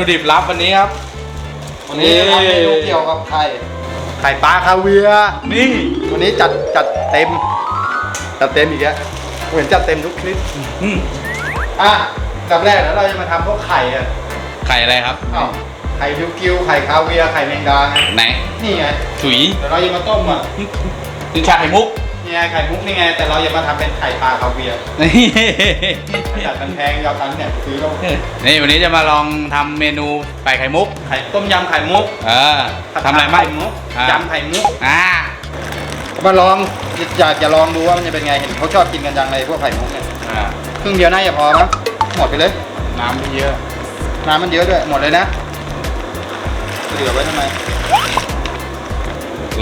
วัตถุดิบลับวันนี้ครับ วันนี้ทำเมนูเกี่ยวกับไข่ ไข่ปลาคาเวียร์นี่ วันนี้จัดจัดเต็ม จัดเต็มอีกแล้วเหมือนจัดเต็มทุกคลิป อืมอะกับแรกแล้วเราจะมาทำพวกไข่อะไข่อะไรครับ อ้าวไข่บิวกิวไข่คาเวียร์ไข่แมงดาไงไหน นี่ไงถุย เดี๋ยวเราจะมาต้มอะนี่ชาไข่มุก นี่ไงไข่มุกนี่ไง แต่เราจะมาทำเป็นไข่ปลาคาเวียร์นี่จัดมันแพงยาวตังค์เนี่ยซื้อแล้วนี่วันนี้จะมาลองทำเมนูไก่ไข่มุก ไข่ต้มยำไข่มุก เออทำอะไรบ้างไข่มุกอะยำไข่มุก อ่า มาลองอยากจะลองดูว่ามันจะเป็นไง เห็นเขาชอบกินกันจังเลยพวกไข่มุกเนี่ยอ่าครึ่งเดียวน่าจะพอมั้งหมดไปเลย น้ำไม่เยอะ น้ำมันเยอะด้วย หมดเลยนะเหลือไว้ทำไม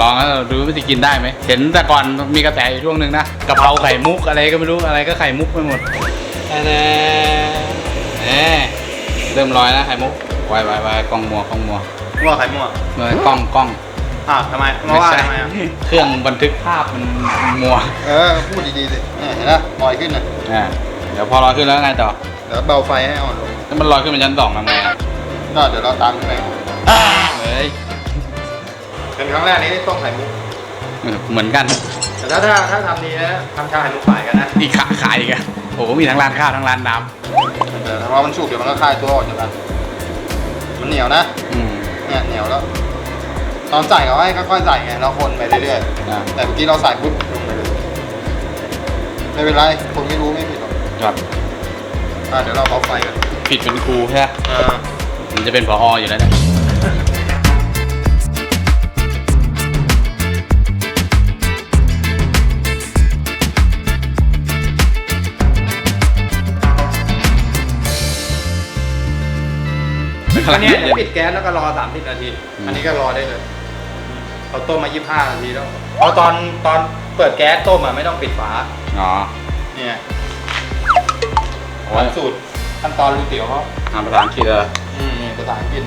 ลองแล้วดูว่าจะกินได้ไหมเห็นแต่ก่อนมีกระแสอยู่ช่วงหนึ่งนะกะเพราไข่มุกอะไรก็ไม่รู้อะไรก็ไข่มุกไปหมดแน่ๆเอ๊เริ่มลอยแล้วไข่มุกไวไวไวกล้องมัวกล้องมัวมั่วไข่มั่วเมื่อกล้องกล้องอ่าวทำไมมาว่าทำไมอะเครื่องบันทึกภาพมันมัวเออพูดดีๆสิเนี่ยเห็นไหมลอยขึ้นนะอ่าเดี๋ยวพอลอยขึ้นแล้วไงต่อเดี๋ยวเบาไฟให้อ่อนลงถ้ามันลอยขึ้นเป็นชั้นสองทำไงอะก็เดี๋ยวเราตามขึ้นไปเฮ้ย เป็นครั้งแรกนี้ได้ต้มไข่มุกเหมือนกันแต่ถ้าถ้าถ้าทำดีนะทำชาไข่มุกขายกันนะอีกขาขายอีกอะโอ้โหมีทั้งร้านข้าวทั้งร้านน้แต่ถ้าว่ามันสุกเดี๋ยวมันก็คลายตัวออกจากกันมันเหนียวนะำอืมเนี่ยเหนียวแล้ว ตอนใส่เขาให้ค่อยๆใส่ไงเราคนไปเรื่อยอ่าๆแต่เมื่อกี้เราใส่ปุ๊บลงไปเลยไม่เป็นไร คนไม่รู้ไม่ผิดหรอกครับอะเดี๋ยวเราเบาไฟกันผิดเป็นครูใช่ไหมอ่ามันจะเป็นผออยู่แล้วเนี่ย อันเนี้ยเดี๋ยวปิดแก๊สแล้วก็รอ30นาที อันนี้ก็รอได้เลยเราต้มมา25นาทีแล้วเอาตอนตอนเปิดแก๊สต้มอะไม่ต้องปิดฝาอ๋อเนี่ยโอ้ยสูตรขั้นตอนรูเตี๋ยวเขาทำภาษาอังกฤษเลยอืมนี่ภาษาอังกฤษ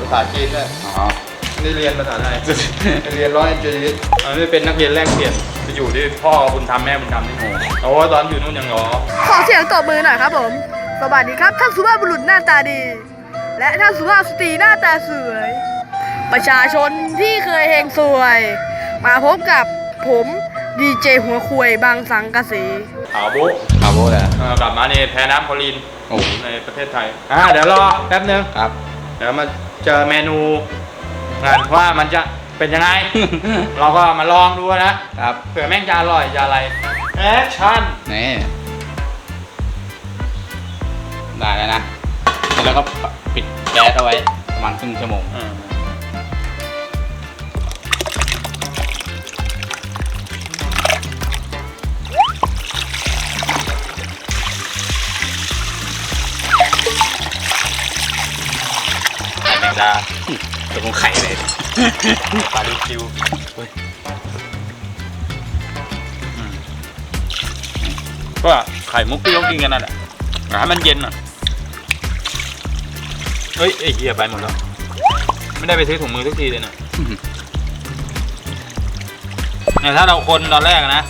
ภาษาจีนด้วยอ๋อไม่ได้เรียนภาษาไทยไปเรียนร้อยเอ็นจีมันไม่เป็นนักเรียนแลกเปลี่ยนไปอยู่ที่พ่อบุญธรรมแม่บุญธรรมนี่โอ้ตอนอยู่นู่นยังหรอขอเสียงตบมือหน่อยครับผมสวัสดีครับท่านสุภาพบุรุษหน้าตาดี และท่านสุภาพสตรีหน้าตาสวย ประชาชนที่เคยเฮงสวย มาพบกับผมดีเจหัวควยบางสังกะสีขาวบุ๊คาร์โบเลยกลับมาในแพ้น้ำคลอรีนโอ้โหในประเทศไทยอ่าเดี๋ยวรอแป๊บนึงครับ เดี๋ยวมาเจอเมนูงานว่ามันจะเป็นยังไง เราก็มาลองดูนะครับเผื่อแม่งจะอร่อยจะอะไรแอคชั่นนี่ได้แล้วนะแล้วก็ปิดแก๊สเอาไว้ประมาณครึ่งชั่วโมงไข่แมงดาตกลงไข่เลยปลาดิคิวก็ไข่มุกที่เขากินกันนั่นแหละให้มันเย็นอะ เฮ้ยไอ้เหี้ยไปหมดแล้ว ไม่ได้ไปซื้อถุงมือทุกทีเลยนะเนี่ยถ้าเราคนตอนแรกนะ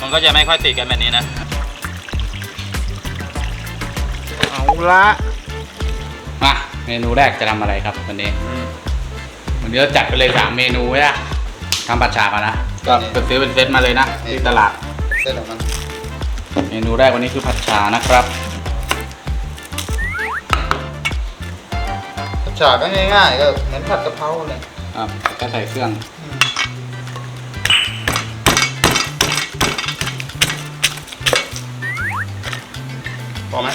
มันก็จะไม่ค่อยติดกันแบบนี้นะ เอาละมาเมนูแรกจะทำอะไรครับวันนี้ วันนี้เราจัดไปเลยสามเมนูใช่ไหมทำผัดฉาก่อนนะก็ไปซื้อเป็นเซตมาเลยนะที่ตลาดเส้นของมัน เมนูแรกวันนี้คือผัดฉานะครับ ฉากก็ง่ายๆก็เหมือนผัดกะเพราเลยอะก็ใส่เครื่อง พอไหม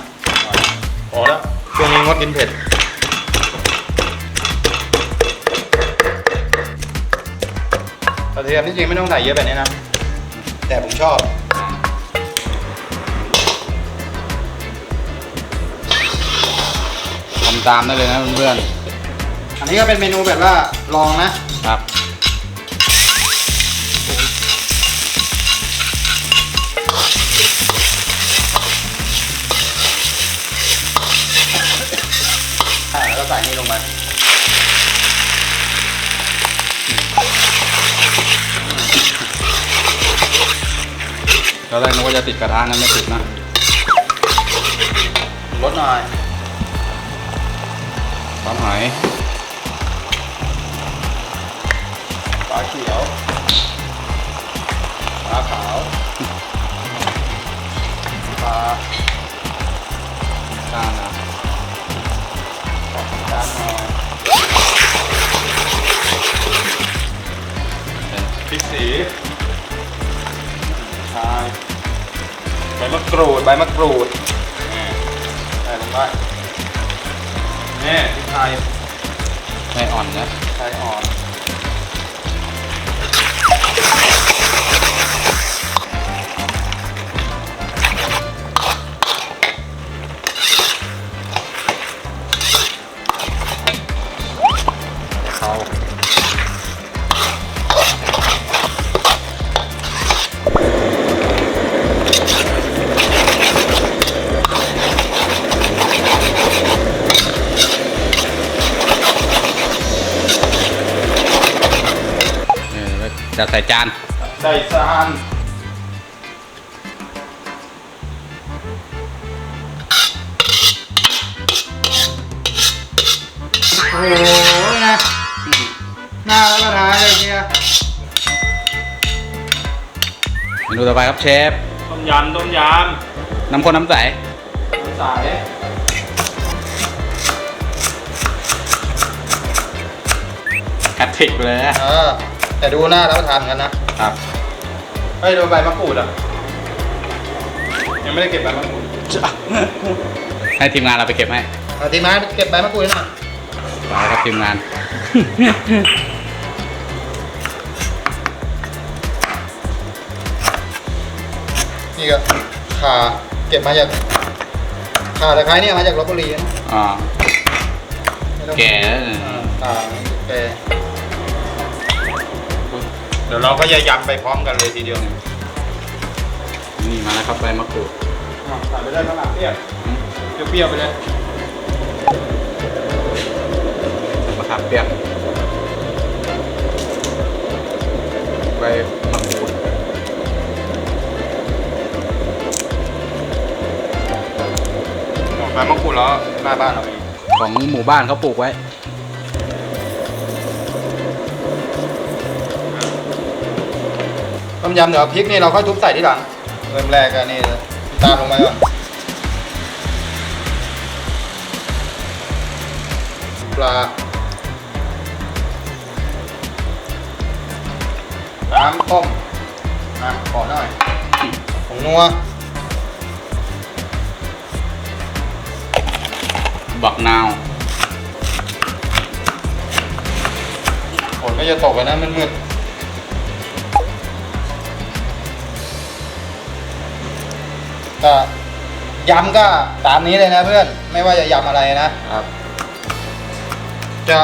พอแล้วช่วงนี้งดกินเผ็ด กระเทียมที่จริงไม่ต้องใส่เยอะแบบนี้นะ แต่ผมชอบ ตามได้เลยนะเพื่อนอันนี้ก็เป็นเมนูแบบว่าลองนะ ๆครับ อ่าแล้วก็ใส่นี่ลงไปตอนแรกนึกว่าจะติดกระทะนะไม่ติดนะ ลดหน่อย ซอสหอยปลาเขียวปลาขาวปลาจานนะปลาจานหนอยพริกสีชายใบมะกรูดใบมะกรูดนี่ใส่ลงไป พริกไทยไม่อ่อนนะไทยอ่อน ใส่จานใส่จานโอ้โหนะน่ารับประทานเลยเชียร์เมนูต่อไปครับเชฟ ต้มยำต้มยน้ำข้นน้ำใสำใส่แคทริกเลยอะเออ แต่ดูน่ารับประทานกันนะครับเฮ้ยดูใบมะกรูดอะ ยังไม่ได้เก็บใบมะกรูดให้ทีมงานเราไปเก็บให้เอาทีมาเก็บใบมะกรูดหน่อยไปครับทีมงาน นี่ก็ขาเก็บมาจากขาตะไคร้เนี่ยมาจากลบบุรีนะอ่าไม่ต้องแก่แล้วเนี่ย อ่าขาแก่เดี๋ยวเราก็จะยำไปพร้อมกันเลยทีเดียวนี่มาแล้วครับใบมะกรูดอะใส่ไปเลยมะนาวเปรี้ยวเปรี้ยวๆไปเลยมะขามเปียกใบมะกรูดใบมะกรูดแล้วหน้าบ้านเรามีของหมู่บ้านเขาปลูกไว้ มยำเดี๋ยวพริกนี่เราค่อยทุบใส่ทีหลัง เริ่มแรกกันนี่ตามลงไปก่อน ปลา น้ำต้มนะขอหน่อยผงนัว บักนาวฝนก็จะตกกันนะมันมืด ก็ยำก็ตามนี้เลยนะเพื่อน ไม่ว่าจะยำอะไรนะ ครับจะ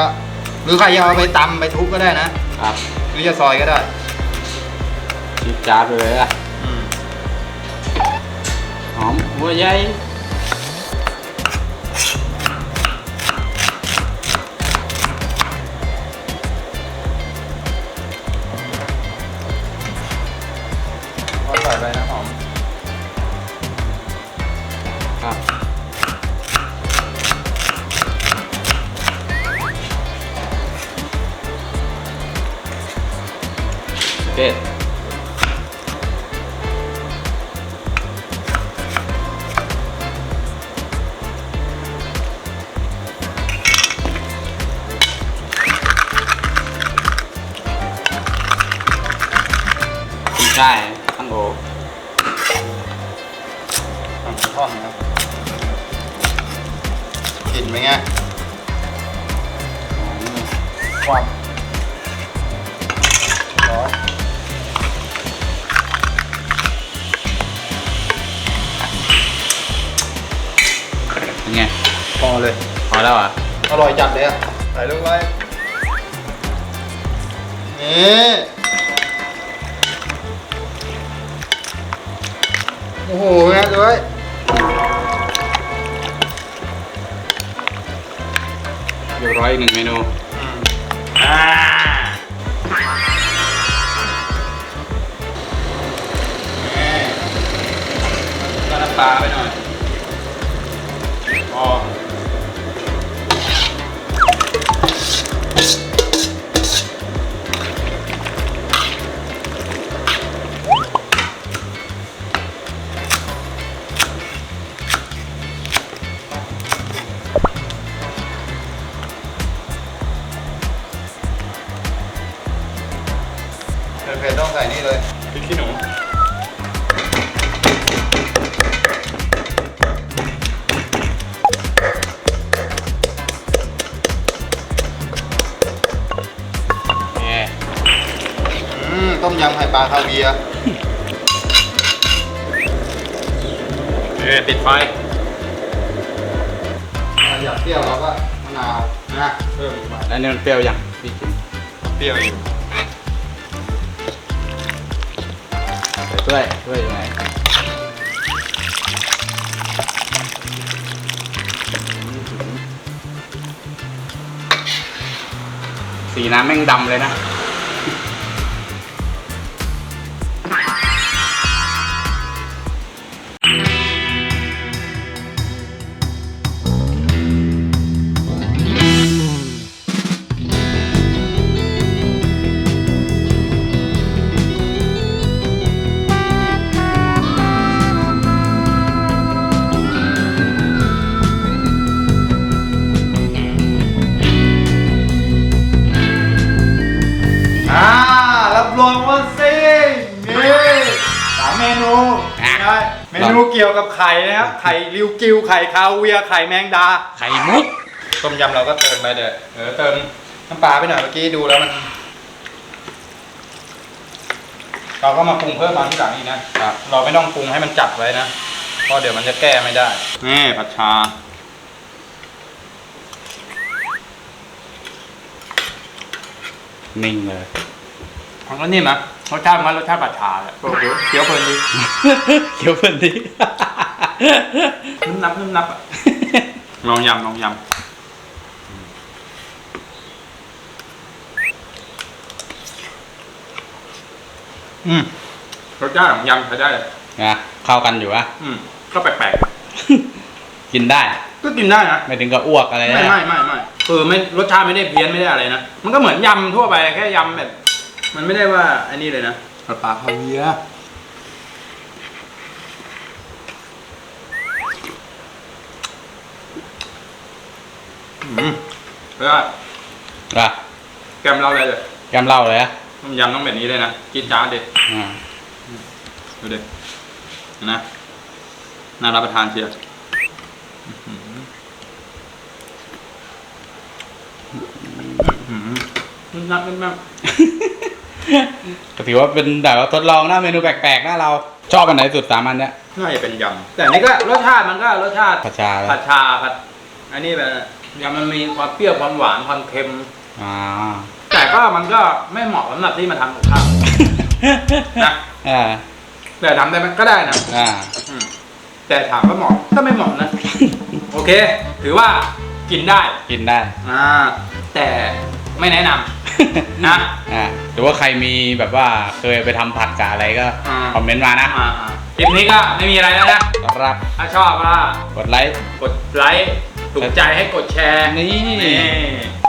หรือใครจะเอาไปตำไปทุบก็ได้นะครับหรือจะซอยก็ได้ชีจาร์ดไปเลยอะหอมหัวใหญ่ ใช่ตั้งโอหอมท่อนนะครับกลิ่นเป็นไงความร้อนเป็นไงพอเลย พอแล้วเหรอะอร่อยจัดเลยอะใส่ลงไปนี่ โอ้โหนะด้วยเรียบร้อยอีกหนึ่งเมนูอ่าก็น้ำปลาไปหน่อยพอ ยำไข่ปลาคาเวียร์เอ้ปิดไฟถ้าอยากเปรี้ยวเราก็มะนาวนะเพิ่มอีกหน่อยแล้วนี่มันเปรี้ยวยังพี่กินเปรี้ยวอยู่ใส่ถ้วยถ้วยอยู่ไหนสีน้ำแม่งดำเลยนะ กี่ยวกับไข่นะครับไข่ริวกิวไข่คาเวียร์ไข่แมงดา ไข่มุก ต้มยำเราก็เติมไปเด้อเออเติมน้ำปลาไปหน่อยเมื่อกี้ดูแล้วมัน เราก็มาปรุงเพิ่มตอนที่หลังอีกนะครับเราไม่ต้องปรุงให้มันจัดไว้นะเพราะเดี๋ยวมันจะแก้ไม่ได้นี่ผัดชานิ่งเลยมันก็นิ่มนะ รสชาติมันรสชาติผัดชาแหละโอ้โหเคี้ยวเพลินดีเขียวเพิ่นดินุ่มนับนุ่มนับอะลองยำลองยำอืมรสชาติของยำใช้ได้เลยนะเข้ากันอยู่อะอืมก็แปลกกินได้ ๆก็กินได้นะ ไม่ถึงกับอ้วกอะไรไม่นะ ไม่ไม่ไม่คือไม่รสชาติไม่ได้เพี้ยนไม่ได้อะไรนะ มันก็เหมือนยำทั่วไปแค่ยำแบบ มันไม่ได้ว่าอันนี้เลยนะปลาปลาคาเวียร์อืมแล้วก็อะแกมเราเลยเลยแกมเหล่าเลยอะต้มยำต้องแบบนี้เลยนะกินจ้าดเด็ดอ่าดูเด็ดนะน่ารับประทานเชียวอื้อหืออื้อหือนุ่มนับนุ่มนับ ก็ถือว่าเป็นแบบว่าทดลองนะเมนูแปลกๆนะเรา ชอบอันไหนสุดสามอันเนี้ย น่าจะเป็นยำ แต่อันนี่ก็รสชาติมันก็รสชาติผัดชา ผัดชาผัดอันนี้แบบยำมันมีความเปรี้ยวความหวานความเค็ม อ่า แต่ก็มันก็ไม่เหมาะสำหรับที่มาทำกับข้าว นะ อ่าแต่ทำได้ไหมก็ได้นะอ่า อืมแต่ถามว่าเหมาะก็ไม่เหมาะนะ โอเค ถือว่ากินได้ กินได้ อ่า แต่ ไม่แนะนำนะ อ่าหรือว่าใครมีแบบว่าเคยไปทำผัดกับอะไรก็อ่า คอมเมนต์มานะอ่าอ่าคลิปนี้ก็ไม่มีอะไรแล้วนะครับถ้าชอบก็กดไลค์ กดไลค์ถูกใจให้กดแชร์นี่นี่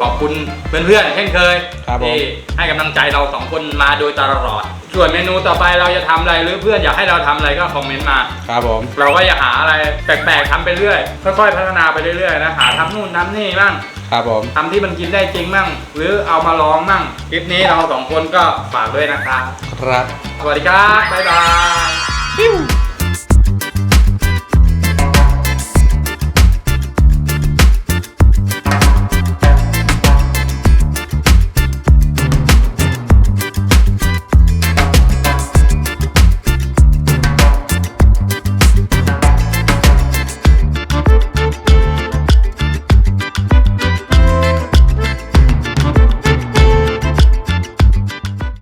ขอบคุณเพื่อนๆเช่นเคยครับผม ที่ให้กำลังใจเราสองคนมาโดยตลอด ส่วนเมนูต่อไปเราจะทำอะไรหรือเพื่อนอยากให้เราทำอะไรก็คอมเมนต์มา ครับผม เราก็จะหาอะไรแปลกๆทำไปเรื่อยค่อยๆพัฒนาไปเรื่อยๆนะหาทำนู่นทำนี่บ้าง ครับผมทำที่มันกินได้จริงบ้างหรือเอามาลองบ้างคลิปนี้เราสองคนก็ฝากด้วยนะครับ ครับ สวัสดีครับ บ๊ายบาย